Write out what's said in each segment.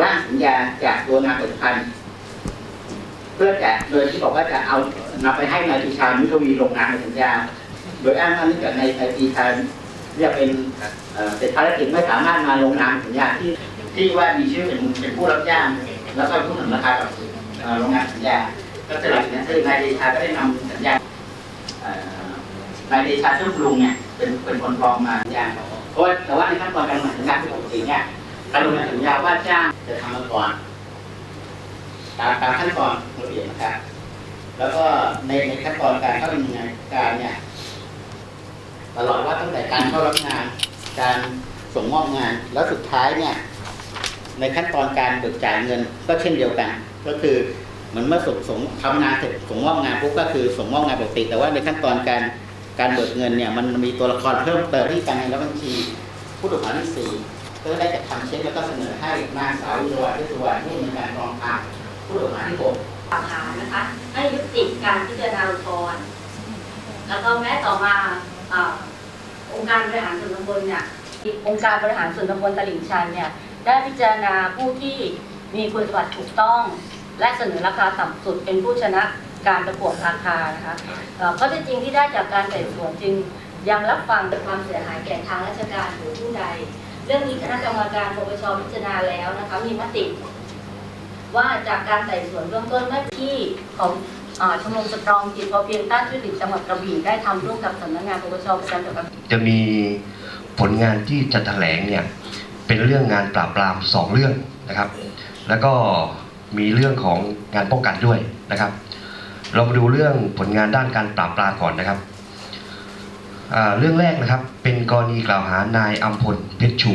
ร่างสัญญาจากตัวนางผลิตภัณฑ์เพื่อจะโดยที่บอกว่าจะเอานำไปให้นายปีชามิทวีลงนามในสัญญา โดยอ้างว่าเนื่องจากในนายปีชาเรียกเป็นเป็นภารกิจไม่สามารถมาลงนามสัญญาที่ที่ว่ามีชื่อเป็นเป็นผู้รับจ้างแล้วก็ผู้ทำราคากับเอ่อโรงงานสัญญา ก็สลับนั้นคือนายเดชาก็ได้นำสัญญานายเดชาซึ่งลุงเนี่ยเป็นเป็นคนฟ้องมาสัญญาเพราะแต่ว่าในขั้นตอนการลงสัญญาที่ปกติเนี่ย การลงสัญญาว่าจ้างจะทำมาก่อนตามตามขั้นตอนระเบียบนะครับแล้วก็ในในขั้นตอนการเข้าดำเนินการเนี่ยตลอดว่าตั้งแต่การเข้ารับงาน การส่งมอบงาน แล้วสุดท้ายเนี่ยในขั้นตอนการเบิกจ่ายเงินก็เช่นเดียวกัน ก็คือเหมือนเมื่อส่งส่งทำงานเสร็จส่งมอบงานปุ๊บก็คือส่งมอบงานปกติ แต่ว่าในขั้นตอนการการเบิกเงินเนี่ยมันมีตัวละครเพิ่มเติมที่การเงินและบัญชี ผู้ถูกกล่าที่สี่ ก็ได้จัดทำเช็คแล้วก็เสนอให้นางสาววิโรจน์วิศวรรณผู้มีการกองทางผู้ถูกกล่าวที่หกกล่าวหานะคะ ให้ยุติการพิจารณาอุทธรณ์แล้วก็แม้ต่อมาอ่าองค์การบริหารส่วนตำบลเนี่ยองค์การบริหารส่วนตำบลตลิ่งชันเนี่ยได้พิจารณาผู้ที่มีคุณสมบัติถูกต้อง และเสนอราคาต่ำสุดเป็นผู้ชนะการประกวดราคานะคะเอ่อข้อเท็จจริงที่ได้จากการไต่สวนจึงยังรับฟังความเสียหายแก่ทางราชการหรือผู้ใด เรื่องนี้คณะกรรมการปปชพิจารณาแล้วนะคะมีมติว่าจากการไต่สวนเบื้องต้นเมื่อที่ของอชมรมสตรองจิตพอเพียงต้านทุจริตจังหวัดกระบี่ได้ทำร่วมกับสำนักงานปปชประจำจังหวัดจะมีผลงานที่จะแถลงเนี่ยเป็นเรื่องงานปราบปรามสองเรื่องนะครับ แล้วก็มีเรื่องของงานป้องกันด้วยนะครับ เรามาดูเรื่องผลงานด้านการปราบปรามก่อนนะครับ เรื่องแรกนะครับเป็นกรณีกล่าวหานายอัมพลเพชรชู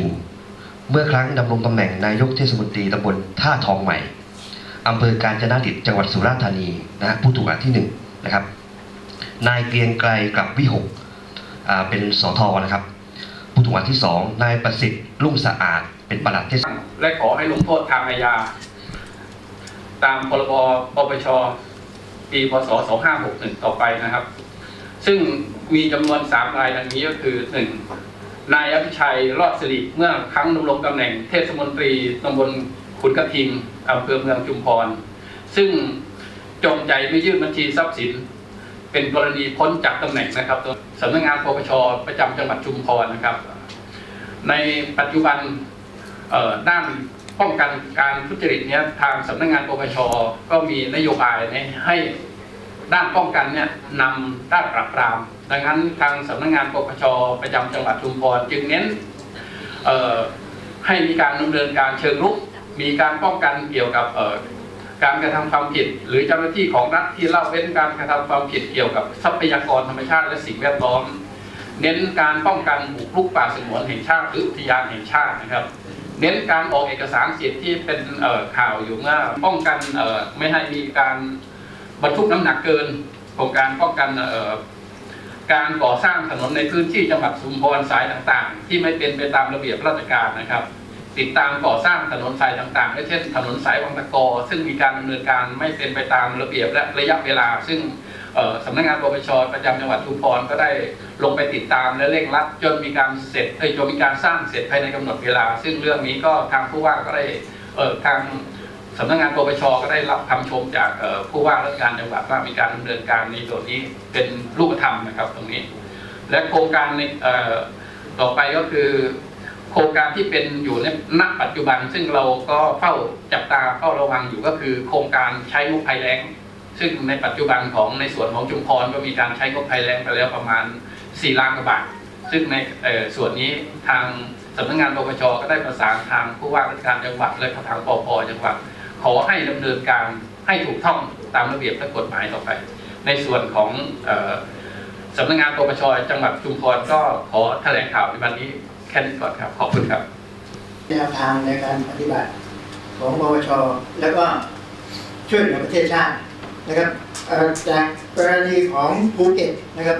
เมื่อครั้งดำรงตำแหน่งนายกเทศมนตรีตำบลท่าทองใหม่อำเภอกาญจนดิตจังหวัดสุราษฎร์ธานีนะฮะผู้ถูกกล่าวหาที่หนึ่งนะครับนายเกรียงไกรกลับวิหกอ่าเป็นสอทอนะครับ ผู้ถูกกล่าวหาที่สองนายประสิทธิ์รุ่งสะอาดเป็นประหลัดเทศและขอให้ลงโทษทางอาญา ตามพรบปปชปีพศ2561 ต่อไปนะครับ ซึ่ง มีจำนวน3รายดังนี้ก็คือ 1. นายอภิชัยรอดสิริเมื่อครั้งดำรงตำแหน่งเทศมนตรีตำบลขุนกระทิงอำเภอเมืองชุมพร ซึ่งจงใจไม่ยื่นบัญชีทรัพย์สิน เป็นกรณีพ้นจากตำแหน่งนะครับสำนักงานปปชประจำจังหวัดชุมพรนะครับ ในปัจจุบันด้านป้องกันการทุจริตเนี้ยทางสำนักงานปปชก็มีนโยบายเนี่ยให้ด้านป้องกันเนี่ยนำด้านปราบปราม ดังนั้นทางสำนักงานปปชประจำจังหวัดชุมพรจึงเน้นให้มีการดำเนินการเชิงรุก มีการป้องกันเกี่ยวกับการกระทำความผิด หรือเจ้าหน้าที่ของรัฐที่เล่าเว้นการกระทำความผิดเกี่ยวกับทรัพยากรธรรมชาติและสิ่งแวดล้อม เน้นการป้องกันบุกรุกป่าสงวนแห่งชาติหรืออุทยานแห่งชาตินะครับ เน้นการออกเอกสารสิทธิ์ที่เป็นข่าวอยู่ว่าป้องกันไม่ให้มีการบรรทุกน้ำหนักเกินโครงการป้องกันเการก่อสร้างถนนในพื้นที่จังหวัดชุมพรสายต่างๆ ที่ไม่เป็นไปตามระเบียบราชการนะครับ ติดตามก่อสร้างถนนสายต่างๆเช่น ถนนสายวังตะกอ ซึ่งมีการดำเนินการไม่เป็นไปตามระเบียบและระยะเวลา ซึ่งสำนักงานปปชประจำจังหวัดชุมพรก็ได้ลงไปติดตามและเร่งรัดจนมีการเสร็จจนมีการสร้างเสร็จภายในกำหนดเวลา ซึ่งเรื่องนี้ก็ทางผู้ว่าก็ได้ทาง สำนักงานปปชก็ได้รับคำชมจากผู้ว่าราชการจังหวัดว่ามีการดำเนินการในส่วนนี้เป็นรูปธรรมนะครับตรงนี้ และโครงการต่อไปก็คือโครงการที่เป็นอยู่ในณปัจจุบัน ซึ่งเราก็เฝ้าจับตาเฝ้าระวังอยู่ก็คือ โครงการใช้งบภัยแล้ง ซึ่งในปัจจุบันของในส่วนของชุมพรก็มีการใช้งบภัยแล้งไปแล้วประมาณ 4 ล้านกว่าบาทซึ่งในส่วนนี้ทางสำนักงานปปชก็ได้ประสานทางผู้ว่าราชการจังหวัดและทางปปจังหวัด ขอให้ดำเนินการให้ถูกต้องตามระเบียบและกฎหมายต่อไป ในส่วนของออสำนักงานปปชจังหวัดชุมพรก็ขอแถลงข่าวในวันนี้แค่นี้ก่อนครับ ขอบคุณครับแนวทางในการปฏิบัติของปวชแล้วก็ช่วยเหลือประเทศชาตินะครับจากกรณีของภูเก็ตนะครับ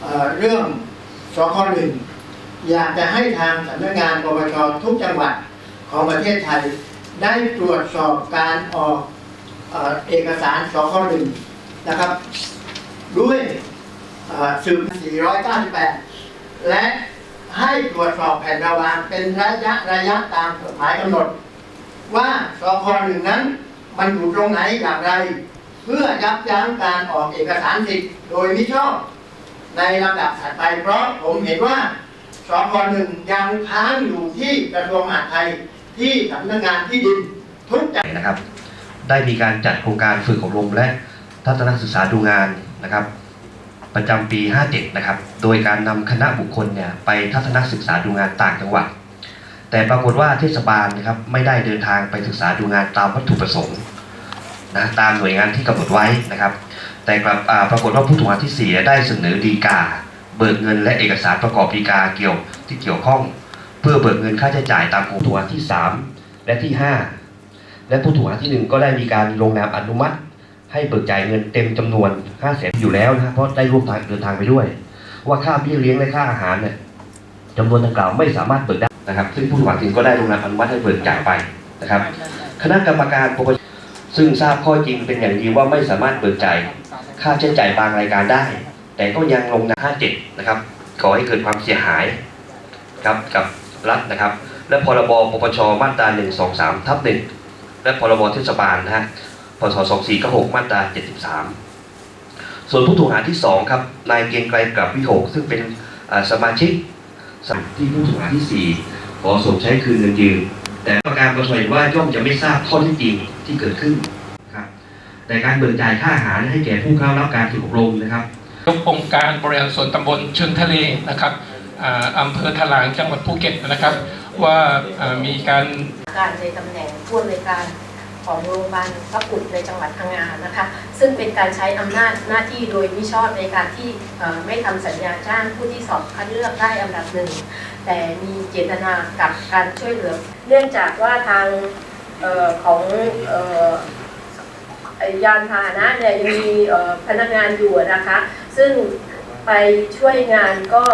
เอ่อเรื่องสคหนึ่งอยากจะให้ทางสำนักงานปวชทุกจังหวัดของประเทศไทย ได้ตรวจสอบการออกเอกสารสคหนึ่งนะครับ ด้วยเอ่อสืบ498 และให้ตรวจสอบแผ่นระวางเป็นระยะระยะตามกฎหมายกำหนด ว่าสคหนึ่งนั้นมันอยู่ตรงไหนอย่างไร เพื่อยับยั้งการออกเอกสารสิทธิ์โดยมิชอบ ในลำดับถัดไปเพราะผมเห็นว่าสคหนึ่งยังค้างอยู่ที่กระทรวงมหาดไทย ที่สำนักงานที่ดินทุกจังหวัดนะครับ ได้มีการจัดโครงการฝึกอบรมและทัศนศึกษาดูงานนะครับ ประจำปี 57 นะครับ โดยการนำคณะบุคคลเนี่ยไปทัศนศึกษาดูงานต่างจังหวัด แต่ปรากฏว่าเทศบาลนะครับไม่ได้เดินทางไปศึกษาดูงานตามวัตถุประสงค์นะตามหน่วยงานที่กำหนดไว้นะครับ แต่กลับปรากฏว่าผู้ถูกกล่าวหาที่เสียได้เสนอดีกา เบิกเงินและเอกสารประกอบดีกาเกี่ยวที่เกี่ยวข้อง พื่อเบิกเงินค่าใช้จ่ายตามผู้ถูกกล่าวหาที่ 3 และที่ 5 และผู้ถูกกล่หาที่ 1 ก็ได้มีการลงนามอนุมัติ ให้เบิกจ่ายเงินเต็มจำนวน5 0 0แสนอยู่แล้วนะเพราะได้ร่วมทางเดินทางไปด้วย ว่าค่าเบี้ยเลี้ยงและค่าอาหารเนี่ยจำนวนดังกล่าวไม่สามารถเบิกได้นะครับ ซึ่งผู้ถูกกล่าวหาที่ก็ได้ลงนามอนุมัติให้เบิกจ่ายไปนะครับ คณะกรรมการปปชซึ่งทราบข้อจริงเป็นอย่างดีว่าไม่สามารถเบิกจ่ายค่าใช้จ่ายบางรายการได้ แต่ก็ยังลงนาม57นะครับก่อให้เกิดความเสียหายครับกับ รัฐนะครับ และพรบปปชมาตรา 123ทับ1และพรบเทศบาลนะฮะพศ2496มาตรา 73 ส่วนผู้ถูกกล่าวหาที่ 2 ครับ นายเกียงไกรกลับวิโหก ซึ่งเป็นสมาชิกที่ผู้ถูกหาที่ 4 ขอสมใช้คืนเงินยืมแต่ประการประสงค์ว่าย่อมจะไม่ทราบข้อที่จริงที่เกิดขึ้นครับแต่การเบิกจ่ายค่าอาหารให้แก่ผู้เข้ารับการฝึกอบรมนะครับยกองค์การบริหารส่วนตำบลเชิงทะเลนะครับ อ่าอำเภอถลางจังหวัดภูเก็ตนะครับ ว่ามีการการในตำแหน่งผู้อำนวยการของโรงพยาบาลพระปุตในจังหวัดพังงานะคะ ซึ่งเป็นการใช้อำนาจหน้าที่โดยมิชอบในการที่ไม่ทำสัญญาจ้างผู้ที่สอบคัดเลือกได้อันดับหนึ่ง แต่มีเจตนากับการช่วยเหลือ เนื่องจากว่าทางออของออไอยานพาหนะเนี่ยยังมีพนักงานอยู่นะคะ ซึ่งไปช่วยงานก็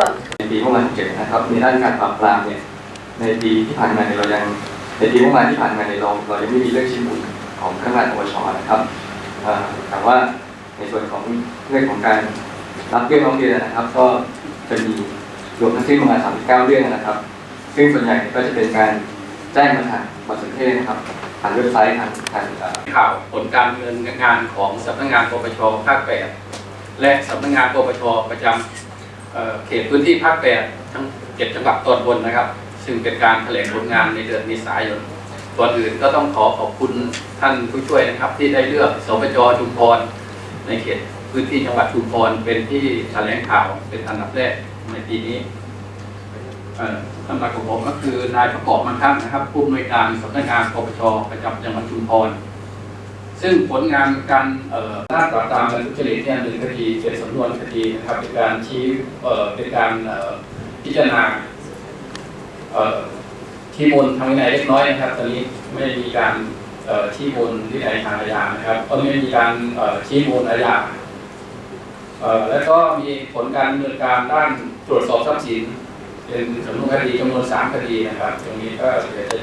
ปีงบประมาณ67นะครับในด้านการปราบปรามเนี่ยในปีที่ผ่านมาเนี่ยเรายังในปีงบประมาณที่ผ่านมาเนี่ยเราเรายังไม่มีเรื่องชิ้นบุญของพนักงานปปชนะครับแต่ว่าในส่วนของเรื่องของการรับเรื่องร้องเรียนนะครับ ก็จะมีรวมทั้งสิ้นประมาณ39 เรื่องนะครับ ซึ่งส่วนใหญ่ก็จะเป็นการแจ้งมาทางบัตรสนเทศนะครับผ่านเว็บไซต์ทางทางข่าวผลการเนินงานของสำนักงานปปชภาค8และสำนักงานปปชประจำ เขตพื้นที่ภาค8ทั้ง7จังหวัดตอนบนนะครับ ซึ่งเป็นการแถลงผลงานในเดือนเมษายนก่อนอื่นก็ต้องขอขอบคุณท่านผู้ช่วยนะครับ ที่ได้เลือกสปจชุมพรในเขตพื้นที่จังหวัดชุมพรเป็นที่แถลงข่าวเป็นอันดับแรกในปีนี้สำหรับของผมก็คือนายประกอบมันครับนะครับผู้อำนวยการสำนักงานปปชประจำจังหวัดชุมพร ซึ่งผลงานการเอ่านปราบปรามการทุจริตเนี่ยหนึ่งคดีเป็นสำนวนคดีนะครับเป็นการชี้เป็นการพิจารณาเอ่อชี้มูลทางวินัยเล็กน้อยนะครับ ตอนนี้ไม่มีการเอ่อชี้มูลวินัยทางอาญานะครับก็ไม่มีการเอ่อชี้มูลอาญาแล้วก็มีผลการดำเนินการด้านตรวจสอบทรัพย์สิน เป็นสำนวนคดีจำนวนสามคดีนะครับ ตรงนี้ก็เดี๋ยวจะ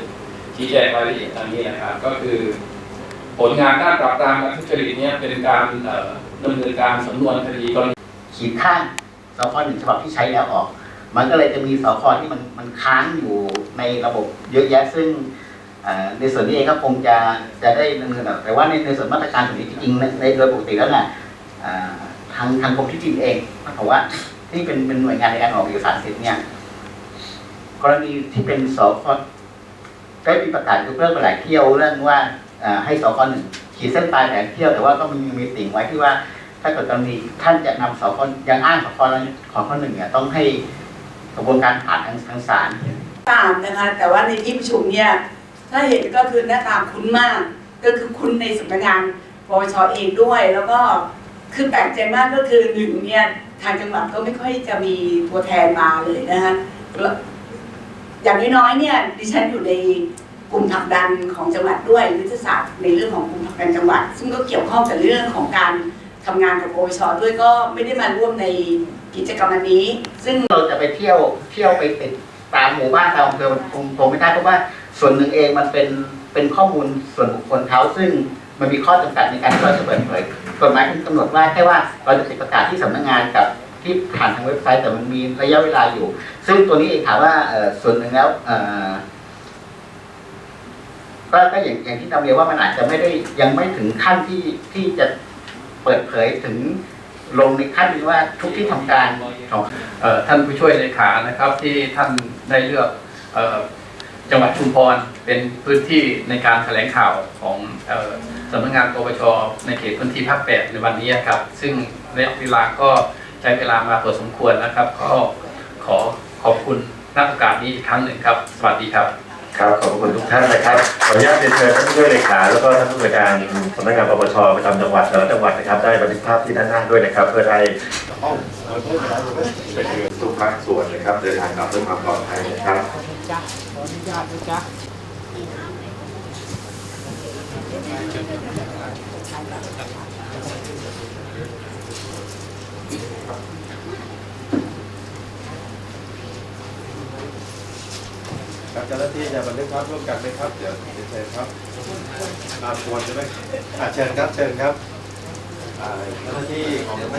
ชี้แจงรายละเอียดทางนี้นะครับ ก็คือ ผลงานด้านปราบปรามการทุจริตเนี่ยเป็นการดำเนินการสำนวนคดีกรณีขีดข้างสคหนึ่งฉบับที่ใช้แล้วออก มันก็เลยจะมีสคที่มันมันค้างอยู่ในระบบเยอะแยะซึ่งในส่วนนี้เองก็คงจะจะได้ดำเนินแต่ว่าในในส่วนมาตรการตรงนี้จริงในในโดยปกติแล้วเนี่ยเอ่อทางทางกรมที่ดินเองเพราะว่าที่เป็นเป็นหน่วยงานในการออกเอกสารสิทธิ์เนี่ยกรณีที่เป็นสคได้มีประกาศยกเลิกไปหลายเที่ยวเรื่องว่า ให้สคหนึ่งขีดเส้นตายหลายเที่ยวแต่ว่าก็มีมีติ่งไว้ที่ว่า ถ้าเกิดกรณีท่านจะนำสคยังอ้างสคของข้อหนึ่งเนี่ยต้องให้กระบวนการผ่านทางทางศาลตามนะคะแต่ว่าในที่ประชุมเนี่ยถ้าเห็นก็คือหน้าตาคุ้นมาก ก็คือคุ้นในสำนักงานปปชเองด้วย แล้วก็คือแปลกใจมากก็คือหนึ่งเนี่ยทางจังหวัดก็ไม่ค่อยจะมีตัวแทนมาเลยนะคะแล้วอย่างน้อยๆเนี่ยดิฉันอยู่ใน กลุ่มผลักดันของจังหวัดด้วยยุทธศาสตร์ในเรื่องของกลุ่มผลักดันจังหวัด ซึ่งก็เกี่ยวข้องกับเรื่องของการทำงานของปปชด้วยก็ไม่ได้มาร่วมในกิจกรรมนี้ ซึ่งเราจะไปเที่ยวเที่ยวไปติดตามหมู่บ้านตามอำเภอมันคงคงไม่ได้เพราะว่าส่วนหนึ่งเองมันเป็นเป็นข้อมูลส่วนบุคคลเขาซึ่งมันมีข้อจำกัดในการที่เราจะเปิดเผยกฎหมายกำหนดว่าแค่ว่าเราจะติดประกาศที่สำนักงานกับที่ผ่านทางเว็บไซต์แต่มันมีระยะเวลาอยู่ ซึ่งตัวนี้เองถามว่าส่วนหนึ่งแล้ว ก็ก็อย่างอย่างที่นำเรียนว่ามันอาจจะไม่ได้ยังไม่ถึงขั้นที่ที่จะเปิดเผยถึงลงในขั้นที่ว่าทุกที่ทำการของออท่านผู้ช่วยเลขานะครับ ที่ท่านได้เลือกออจังหวัดชุมพรเป็นพื้นที่ในการแถลงข่าวของออสำนักงานปปชในเขตพื้นที่ภาคแปดในวันนี้ครับ ซึ่งระยะเวลาก็ใช้เวลามาพอสมควรนะครับ ก็ขอขอบคุณนักโอกาสนี้อีกครั้งหนึ่งครับ สวัสดีครับ ครับขอบคุณทุกท่านนะครับขออนุญาตเรียนเชิญท่านผู้ช่วยเลขาแล้วก็ท่านผู้ในวยการสำนักงานปปชประจำจังหวัดแต่ละจังหวัดนะครับ ได้บันทึกภาพที่ด้านหน้าด้วยนะครับ เพื่อได้ทุกภาคส่วนนะครับเดินทางกลับด้วยความปลอดภัยนะครับครับ เจ้าหน้าที่จะบันทึกภาพร่วมกันไหมครับเดี๋ยวเชิญครับมาควรใช่ไหมอะเชิญครับเชิญครับอ่าเจ้าหน้าที่ของ